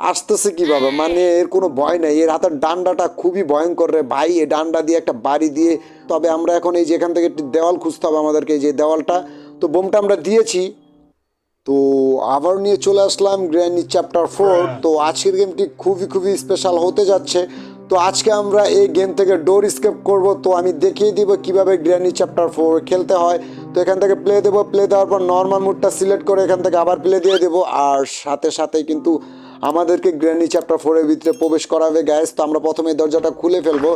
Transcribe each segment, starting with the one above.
আসতেছে কীভাবে? মানে এর কোনো ভয় নাই। এর হাতের ডান্ডাটা খুবই ভয়ঙ্কর রে ভাই। এই ডান্ডা দিয়ে একটা বাড়ি দিয়ে, তবে আমরা এখন এই যে এখান থেকে দেওয়াল খুঁজতে হবে আমাদেরকে যে দেওয়ালটা। তো বোমটা আমরা দিয়েছি। তো আবার নিয়ে চলে আসলাম গ্র্যান্ডি চ্যাপ্টার ফোর। তো আজকের গেমটি খুবই খুবই স্পেশাল হতে যাচ্ছে। তো আজকে আমরা এই গেম থেকে ডোর স্কেপ করব। তো আমি দেখিয়ে দিব কীভাবে গ্র্যান্ডি চ্যাপ্টার ফোর খেলতে হয়। তো এখান থেকে প্লে দেবো। প্লে দেওয়ার পর নর্মাল মুডটা সিলেক্ট করে এখান থেকে আবার প্লে দিয়ে দেবো। আর সাথে সাথে কিন্তু আমাদেরকে গ্র্যান্ডি চ্যাপ্টার ফোরের ভিতরে প্রবেশ করাবে গ্যাস তো আমরা প্রথমে দরজাটা খুলে ফেলব।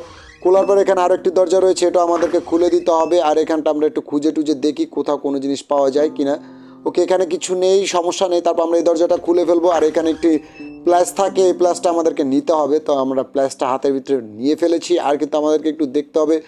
খোলার পর এখানে আরও একটি দরজা রয়েছে, এটা আমাদেরকে খুলে দিতে হবে। আর এখানটা আমরা একটু খুঁজে টুজে দেখি কোথাও কোনো জিনিস পাওয়া যায় কিনা। ওকে, এখানে কিছু নেই, সমস্যা নেই। তারপর আমরা এই দরজাটা খুলে ফেলব। আর এখানে একটি প্লাস থাকে, এই প্লাসটা আমাদেরকে নিতে হবে। তো আমরা প্লাসটা হাতের ভিতরে নিয়ে ফেলেছি। আর কিন্তু আমাদেরকে একটু দেখতে হবে।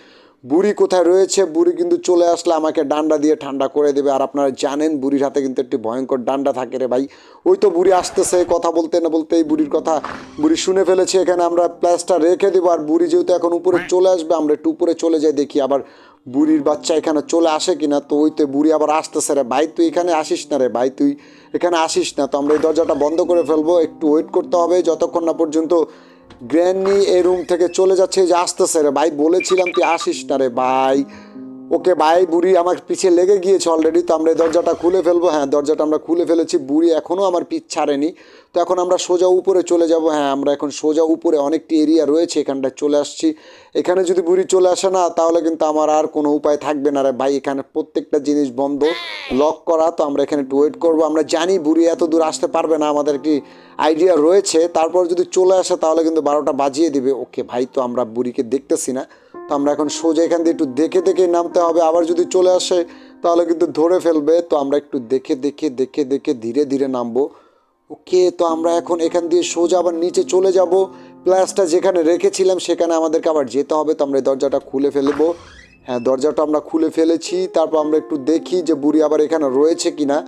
বুড়ি কোথায় রয়েছে? বুড়ি কিন্তু চলে আসলে আমাকে ডান্ডা দিয়ে ঠান্ডা করে দেবে। আর আপনারা জানেন বুড়ির হাতে কিন্তু একটি ভয়ঙ্কর ডান্ডা থাকে রে ভাই। ওই তো বুড়ি আসতেছে কথা বলতে না বলতে এই বুড়ির কথা বুড়ি শুনে ফেলেছে। এখানে আমরা প্লাসটা রেখে দেবো। আর বুড়ি যেহেতু এখন উপরে চলে আসবে আমরা একটু উপরে চলে যাই দেখি আবার বুড়ির বাচ্চা এখানে চলে আসে কিনা। তো ওই তো বুড়ি আবার আসতেছে রে। ভাই তুই এখানে আসিস না রে ভাই তুই এখানে আসিস না। তো আমরা এই দরজাটা বন্ধ করে ফেলব। একটু ওয়েট করতে হবে। যতক্ষণ না পর্যন্ত গ্র্যান্ডি এই রুম থেকে চলে যাচ্ছে। যে আসতেছে রে ভাই, বলেছিলাম তুই আসিস না রে ভাই। ওকে, ভাই, বুড়ি আমার পিছে লেগে গিয়েছে অলরেডি তো আমরা দরজাটা খুলে ফেলব। হ্যাঁ দরজাটা আমরা খুলে ফেলেছি, বুড়ি এখনও আমার পিছ ছাড়েনি। তো এখন আমরা সোজা উপরে চলে যাব। হ্যাঁ আমরা এখন সোজা উপরে অনেকটি এরিয়া রয়েছে, এখানটায় চলে আসছি। এখানে যদি বুড়ি চলে আসে না, তাহলে কিন্তু আমার আর কোনো উপায় থাকবে না রে ভাই, এখানে প্রত্যেকটা জিনিস বন্ধ লক করা, তো আমরা এখানে একটু ওয়েট করব। আমরা জানি বুড়ি এত দূর আসতে পারবে না, আমাদের একটি আইডিয়া রয়েছে, তারপর যদি চলে আসে, তাহলে কিন্তু বারোটা বাজিয়ে দিবে। ওকে ভাই, তো আমরা বুড়িকে দেখতেছি না। তো আমরা এখন সোজা এখান দিয়ে একটু দেখে দেখে নামতে হবে। আবার যদি চলে আসে, তাহলে কিন্তু ধরে ফেলবে। তো আমরা একটু দেখে দেখে দেখে দেখে ধীরে ধীরে নামবো। ওকে, তো আমরা এখন এখান দিয়ে সোজা আবার নিচে চলে যাব। প্লাসটা যেখানে রেখেছিলাম, সেখানে আমাদেরকে আবার যেতে হবে। তো আমরা দরজাটা খুলে ফেলব। হ্যাঁ দরজাটা আমরা খুলে ফেলেছি। তারপর আমরা একটু দেখি যে বুড়ি আবার এখানে রয়েছে কিনা।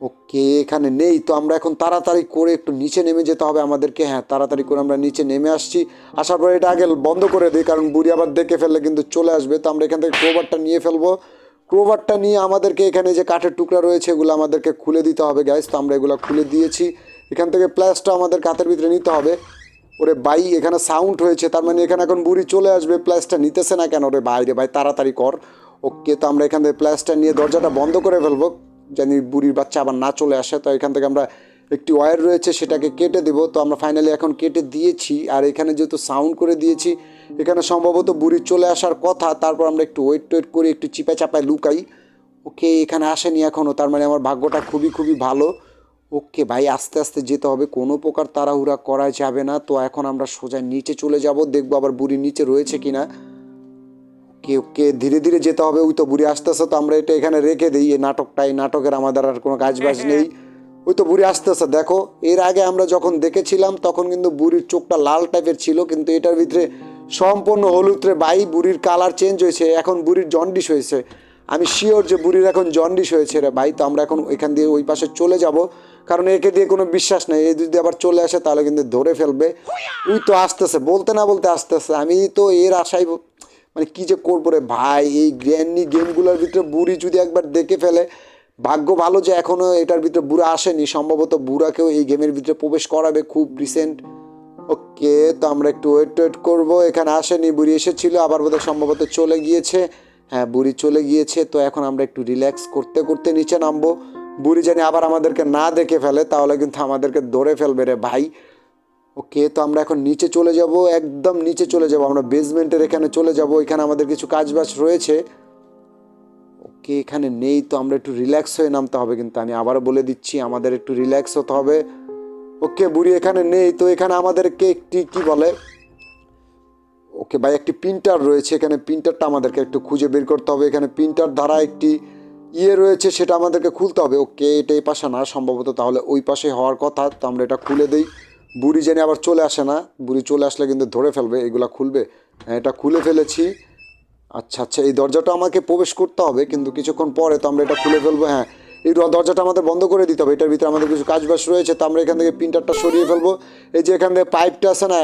ওকে, এখানে নেই। তো আমরা এখন তাড়াতাড়ি করে একটু নিচে নেমে যেতে হবে আমাদেরকে। হ্যাঁ তাড়াতাড়ি করে আমরা নিচে নেমে আসছি। আসার পরে এটা আগে বন্ধ করে দিই, কারণ বুড়ি আবার দেখে ফেললে কিন্তু চলে আসবে। তো আমরা এখান থেকে ক্রোবারটা নিয়ে ফেলব। ক্রোবারটা নিয়ে আমাদেরকে এখানে যে কাঠের টুকরা রয়েছে, এগুলো আমাদেরকে খুলে দিতে হবে গ্যাস তো আমরা এগুলো খুলে দিয়েছি। এখান থেকে প্লাসটা আমাদের কাতের ভিতরে নিতে হবে। ওরে ভাই, এখানে সাউন্ড হয়েছে। তার মানে এখানে এখন বুড়ি চলে আসবে। প্লাসটা নিতেছে না কেন? ওরে ভাই রে ভাই, তাড়াতাড়ি কর। ওকে, তো আমরা এখান থেকে প্লাসটা নিয়ে দরজাটা বন্ধ করে ফেলব। জানি বুড়ির বাচ্চা আবার না চলে আসে, তো এখান থেকে আমরা একটি ওয়্যার রয়েছে, সেটাকে কেটে দেবো। তো আমরা ফাইনালি এখন কেটে দিয়েছি, আর এখানে যেহেতু সাউন্ড করে দিয়েছি, এখানে সম্ভবত বুড়ি চলে আসার কথা, তারপর আমরা একটু ওয়েট টোয়েট করে একটু চিপায় চাপায় লুকাই। ওকে এখানে আসেনি এখনও তার মানে আমার ভাগ্যটা খুবই খুবই ভালো। ওকে ভাই, আস্তে আস্তে যেতে হবে, কোনো প্রকার তাড়াহুড়া করা যাবে না। তো এখন আমরা সোজা নিচে চলে যাব, দেখব আবার বুড়ি নিচে রয়েছে কিনা। ওকে ওকে ধীরে ধীরে যেতে হবে ওই তো বুড়ি আসতেছে তো আমরা এটা এখানে রেখে দিই এই নাটকটা এই নাটকের আমাদের আর কোনো কাজ বাজ নেই। ওই তো বুড়ি আসতেছে দেখো এর আগে আমরা যখন দেখেছিলাম তখন কিন্তু বুড়ির চোখটা লাল টাইপের ছিল কিন্তু এটার ভিতরে সম্পূর্ণ হলুদরে বাই বুড়ির কালার চেঞ্জ হয়েছে এখন বুড়ির জন্ডিস হয়েছে। আমি শিওর যে বুড়ির এখন জন্ডিস হয়েছে রে ভাই তো আমরা এখন এখান দিয়ে ওই পাশে চলে যাব কারণ একে দিয়ে কোনো বিশ্বাস নেই এ যদি আবার চলে আসে তাহলে কিন্তু ধরে ফেলবে। ওই তো আসতেছে বলতে না বলতে আসতেছে আমি তো এর আশায় মানে কি যে করব রে ভাই, এই গ্র্যান্ডি গেমগুলোর ভিতরে বুড়ি যদি একবার দেখে ফেলে, ভাগ্য ভালো যে এখনও এটার ভিতরে বুড়া আসেনি, সম্ভবত বুড়াকেও এই গেমের ভিতরে প্রবেশ করাবে খুব রিসেন্ট ওকে, তো আমরা একটু ওয়েট ওয়েট করব, এখানে আসেনি, বুড়ি এসেছিল, আবার বোধহয় সম্ভবত চলে গিয়েছে। হ্যাঁ বুড়ি চলে গিয়েছে, তো এখন আমরা একটু রিল্যাক্স করতে করতে নিচে নামবো। বুড়ি জানি আবার আমাদেরকে না দেখে ফেলে, তাহলে কিন্তু আমাদেরকে ধরে ফেলবে রে ভাই। ওকে, তো আমরা এখন নিচে চলে যাব, একদম নিচে চলে যাব। আমরা বেসমেন্টের এখানে চলে যাব, এখানে আমাদের কিছু কাজ বাজ রয়েছে। ওকে, এখানে নেই, তো আমরা একটু রিল্যাক্স হয়ে নামতে হবে কিন্তু, আমি আবারও বলে দিচ্ছি, আমাদের একটু রিল্যাক্স হতে হবে। ওকে, বুড়ি, এখানে নেই, তো এখানে আমাদেরকে একটি কি বলে? ওকে, ভাই, একটি প্রিন্টার রয়েছে, এখানে প্রিন্টারটা আমাদেরকে একটু খুঁজে বের করতে হবে। এখানে প্রিন্টার দ্বারা একটি ইয়ে রয়েছে, সেটা আমাদেরকে খুলতে হবে। ওকে এটা এই পাশে না, সম্ভবত তাহলে ওই পাশে হওয়ার কথা, তো আমরা এটা খুলে দিই। বুড়ি জেনে আবার চলে আসে না। বুড়ি চলে আসলে কিন্তু ধরে ফেলবে, এগুলা খুলবে। হ্যাঁ এটা খুলে ফেলেছি। আচ্ছা আচ্ছা এই দরজাটা আমাকে প্রবেশ করতে হবে, কিন্তু কিছুক্ষণ পরে তো আমরা এটা খুলে ফেলব হ্যাঁ। এই দরজাটা আমাদের বন্ধ করে দিতে হবে, এটার ভিতরে আমাদের কিছু কাজ বাজ রয়েছে, তো আমরা এখান থেকে প্রিন্টারটা সরিয়ে ফেলব। এই যে এখান থেকে পাইপটা আছে না,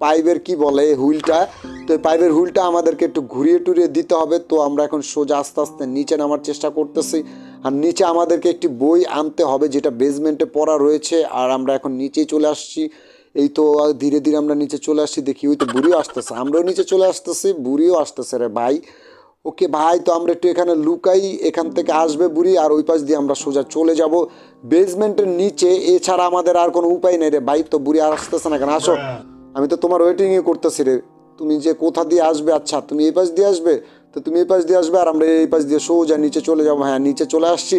পাইপের কি বলে হুইলটা, তো এই পাইপের হুইলটা আমাদেরকে একটু ঘুরিয়ে টুরিয়ে দিতে হবে, তো আমরা এখন সোজা আস্তে আস্তে নিচে নামার চেষ্টা করতেছি। আর নিচে আমাদেরকে একটি বই আনতে হবে যেটা বেসমেন্টে পড়া রয়েছে। আর আমরা এখন নিচেই চলে আসছি। এই তো ধীরে ধীরে আমরা নিচে চলে আসছি। দেখি ওই তো বুড়িও আসতেছে। আমরাও নিচে চলে আসতেছি বুড়িও আসতেছে রে ভাই। ওকে ভাই তো আমরা একটু এখানে লুকাই। এখান থেকে আসবে বুড়ি আর ওই পাশ দিয়ে আমরা সোজা চলে যাব। বেসমেন্টের নিচে এছাড়া আমাদের আর কোনো উপায় নেই রে ভাই। তো বুড়ি আর আসতেছে না কেন? আসো। আমি তো তোমার ওয়েটিংই করতেছি রে। তুমি যে কোথা দিয়ে আসবে? আচ্ছা তুমি এই পাশ দিয়ে আসবে? তো তুমি এই পাশ দিয়ে আসবে আর আমরা এই পাশ দিয়ে সোজা নিচে চলে যাব। হ্যাঁ নিচে চলে আসছি।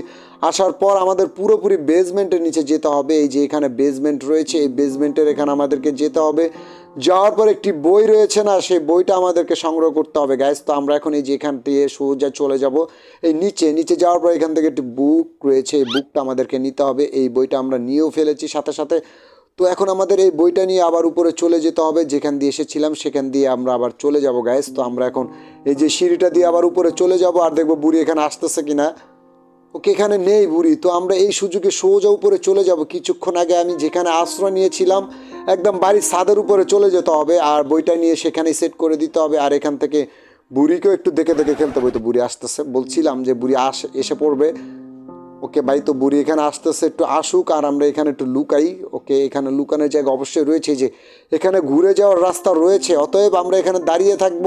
আসার পর আমাদের পুরোপুরি বেসমেন্টের নিচে যেতে হবে। এই যে এখানে বেসমেন্ট রয়েছে, এই বেসমেন্টের এখানে আমাদেরকে যেতে হবে। যাওয়ার পর একটি বই রয়েছে না, সেই বইটা আমাদেরকে সংগ্রহ করতে হবে। গ্যাস তো আমরা এখন এই যে এখান দিয়ে সোজা চলে যাব। এই নিচে নিচে যাওয়ার পর এখান থেকে একটি বুক রয়েছে। এই বুকটা আমাদেরকে নিতে হবে। এই বইটা আমরা নিয়েও ফেলেছি সাথে সাথে। তো এখন আমাদের এই বইটা নিয়ে আবার উপরে চলে যেতে হবে। যেখান দিয়ে এসেছিলাম, সেখান দিয়ে আমরা আবার চলে যাব গ্যাস তো আমরা এখন এই যে সিঁড়িটা দিয়ে আবার উপরে চলে যাব আর দেখব বুড়ি এখানে আসতেছে কিনা। ওকে এখানে নেই বুড়ি। তো আমরা এই সুযোগে সোজা উপরে চলে যাব। কিছুক্ষণ আগে আমি যেখানে আশ্রয় নিয়েছিলাম, একদম বাড়ির ছাদের উপরে চলে যেতে হবে আর বইটা নিয়ে সেখানে সেট করে দিতে হবে আর এখান থেকে বুড়িকেও একটু দেখে দেখে খেলতে হবে। তো বুড়ি আসতেছে। বলছিলাম যে বুড়ি আস, এসে পড়বে। ওকে ভাই তো বুড়ি এখানে আসতেছে, একটু আসুক আর আমরা এখানে একটু লুকাই। ওকে এখানে লুকানোর জায়গা অবশ্যই রয়েছে যে এখানে ঘুরে যাওয়ার রাস্তা রয়েছে, অতএব আমরা এখানে দাঁড়িয়ে থাকব।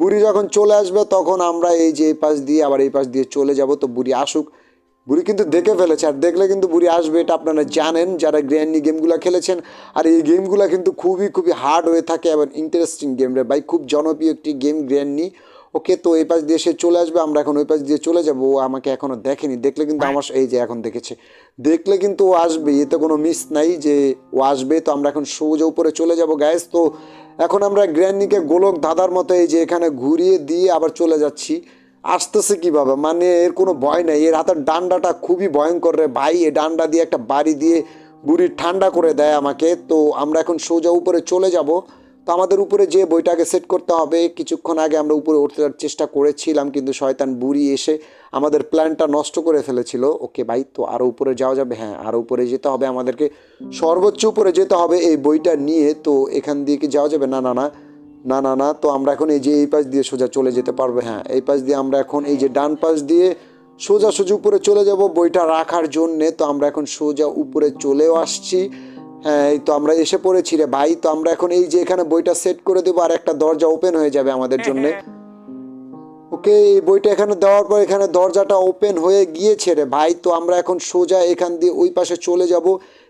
বুড়ি যখন চলে আসবে তখন আমরা এই যে এই পাশ দিয়ে আবার এই পাশ দিয়ে চলে যাব, তো বুড়ি আসুক। বুড়ি কিন্তু দেখে ফেলেছে, আর দেখলে কিন্তু বুড়ি আসবে, এটা আপনারা জানেন যারা গ্র্যান্ডি গেমগুলো খেলেছেন। আর এই গেমগুলো কিন্তু খুবই খুবই হার্ড হয়ে থাকে এবং ইন্টারেস্টিং গেম রে। ভাই, খুব জনপ্রিয় একটি গেম গ্র্যান্ডি। ওকে তো এই পাশ দিয়ে সে চলে আসবে আমরা এখন ওই পাশ দিয়ে চলে যাব। ও আমাকে এখনও দেখেনি। দেখলে কিন্তু আমার এই যে এখন দেখেছে। দেখলে কিন্তু ও আসবে এতে কোনো মিস নাই যে ও আসবে তো আমরা এখন সোজা উপরে চলে যাব। গ্যাস তো এখন আমরা গ্র্যান্ডিকে গোলক ধাঁধার মতো এই যে এখানে ঘুরিয়ে দিয়ে আবার চলে যাচ্ছি। আসতেছে কীভাবে? মানে এর কোনো ভয় নাই। এর হাতের ডান্ডাটা খুবই ভয়ঙ্কর রে ভাই। এ ডান্ডা দিয়ে একটা বাড়ি দিয়ে বুড়ি ঠান্ডা করে দেয় আমাকে। তো আমরা এখন সোজা উপরে চলে যাব। তো আমাদের উপরে যে বইটাকে সেট করতে হবে, কিছুক্ষণ আগে আমরা উপরে উঠতে চেষ্টা করেছিলাম, কিন্তু শয়তান বুড়ি এসে আমাদের প্ল্যানটা নষ্ট করে ফেলেছিল। ওকে ভাই, তো আরও উপরে যাওয়া যাবে? হ্যাঁ আরও উপরে যেতে হবে আমাদেরকে। সর্বোচ্চ উপরে যেতে হবে এই বইটা নিয়ে, তো এখান দিয়ে কি যাওয়া যাবে? না না না না না না, তো আমরা এখন এই যে এই পাশ দিয়ে সোজা চলে যেতে পারব। হ্যাঁ এই পাশ দিয়ে আমরা এখন এই যে ডান পাশ দিয়ে সোজা সোজা উপরে চলে যাব বইটা রাখার জন্যে। তো আমরা এখন সোজা উপরে চলেও আসছি। হ্যাঁ এই তো আমরা এসে পড়েছি রে ভাই। তো আমরা এখন এই যে এখানে বইটা সেট করে দেবো আর একটা দরজা ওপেন হয়ে যাবে আমাদের জন্যে। ওকে এই বইটা এখানে দেওয়ার পর এখানে দরজাটা ওপেন হয়ে গিয়েছে রে ভাই। তো আমরা এখন সোজা এখান দিয়ে ওই পাশে চলে যাব।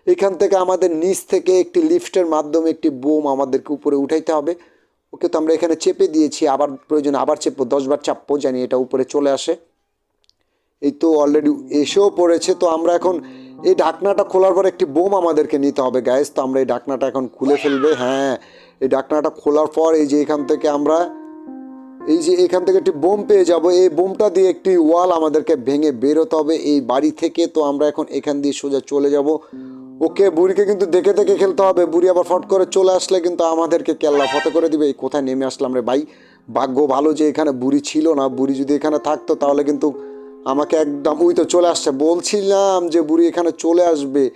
এখান থেকে আমাদের নিচ থেকে একটি লিফটের মাধ্যমে একটি বোম আমাদেরকে উপরে উঠাইতে হবে। ওকে তো আমরা এখানে চেপে দিয়েছি। আবার প্রয়োজন আবার চেপবো। দশবার চাপবো জানি এটা উপরে চলে আসে। এই তো অলরেডি এসেও পড়েছে। তো আমরা এখন এই ঢাকনাটা খোলার পর একটি বোম আমাদেরকে নিতে হবে গ্যাস তো আমরা এই ঢাকনাটা এখন খুলে ফেলবে হ্যাঁ। এই ঢাকনাটা খোলার পর এই যে এখান থেকে আমরা, এই যে এখান থেকে একটি বোম পেয়ে যাব। এই বোমটা দিয়ে একটি ওয়াল আমাদেরকে ভেঙে বেরোতে হবে এই বাড়ি থেকে। তো আমরা এখন এখান দিয়ে সোজা চলে যাব। ওকে, বুড়িকে কিন্তু দেখে দেখে খেলতে হবে। বুড়ি আবার ফট করে চলে আসলে কিন্তু আমাদেরকে কেল্লা ফতে করে দিবে। এই কোথায় নেমে আসলাম রে ভাই? ভাগ্য ভালো যে এখানে বুড়ি ছিল না। বুড়ি যদি এখানে থাকতো তাহলে কিন্তু আমাকে একদম, ওই তো চলে আসছে। বলছিলাম যে, বুড়ি, এখানে চলে আসবে।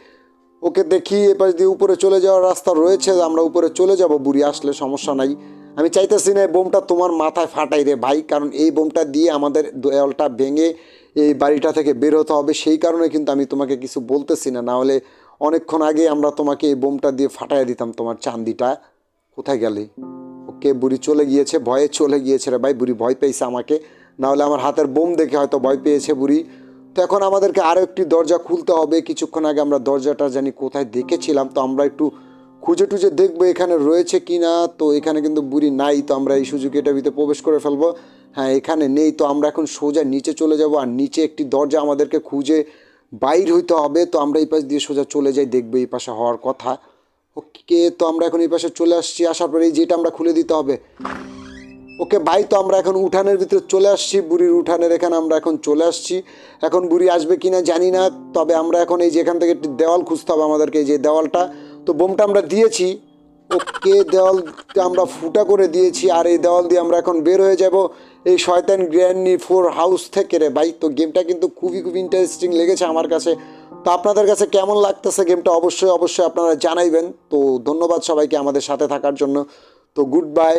ওকে দেখি, এপাশ দিয়ে উপরে চলে যাওয়ার রাস্তা রয়েছে, আমরা উপরে চলে যাব, বুড়ি, আসলে সমস্যা নাই। আমি চাইতেছি না এই বোমটা তোমার মাথায় ফাটাই রে ভাই, কারণ এই বোমটা দিয়ে আমাদের দেয়ালটা ভেঙে এই বাড়িটা থেকে বের হতে হবে। সেই কারণে কিন্তু আমি তোমাকে কিছু বলতেছি না। না হলে অনেকক্ষণ আগে আমরা তোমাকে এই বোমটা দিয়ে ফাটাই দিতাম তোমার চান্দিটা। কোথায় গেলে? ওকে, বুড়ি চলে গিয়েছে, ভয়ে চলে গিয়েছে রে ভাই, বুড়ি ভয় পেয়েছে আমাকে। না হলে আমার হাতের বোম দেখে হয়তো ভয় পেয়েছে বুড়ি। তো এখন আমাদেরকে আরও একটি দরজা খুলতে হবে। কিছুক্ষণ আগে আমরা দরজাটা জানি কোথায় দেখেছিলাম। তো আমরা একটু খুঁজে টুজে দেখব এখানে রয়েছে কি না তো এখানে কিন্তু বুড়ি নাই। তো আমরা এই সুযোগে এটা ভিতরে প্রবেশ করে ফেলব। হ্যাঁ এখানে নেই। তো আমরা এখন সোজা নিচে চলে যাব। আর নিচে একটি দরজা আমাদেরকে খুঁজে বাইর হইতে হবে। তো আমরা এই পাশ দিয়ে সোজা চলে যাই। দেখব এই পাশে হওয়ার কথা। ওকে, তো আমরা এখন এই পাশে চলে আসছি। আসার পরে এই যেটা আমরা খুলে দিতে হবে। ওকে, ভাই, তো আমরা এখন উঠানের ভিতরে চলে আসছি, বুড়ির উঠানের এখানে আমরা এখন চলে আসছি। এখন বুড়ি আসবে কিনা জানি না, তবে আমরা এখন এই যে এখান থেকে একটি দেওয়াল খুঁজতে হবে আমাদেরকে, এই যে দেওয়ালটা। তো বোমটা আমরা দিয়েছি, ওকে, দেওয়ালটা আমরা ফুটা করে দিয়েছি, আর এই দেওয়াল দিয়ে আমরা এখন বের হয়ে যাব এই শয়তান গ্র্যান্ডনি ফোর হাউস থেকে রে ভাই। তো গেমটা কিন্তু খুবই খুবই ইন্টারেস্টিং লেগেছে আমার কাছে। তো আপনাদের কাছে কেমন লাগতেছে গেমটা? অবশ্যই অবশ্যই আপনারা জানাইবেন। তো ধন্যবাদ সবাইকে আমাদের সাথে থাকার জন্য। তো গুড বাই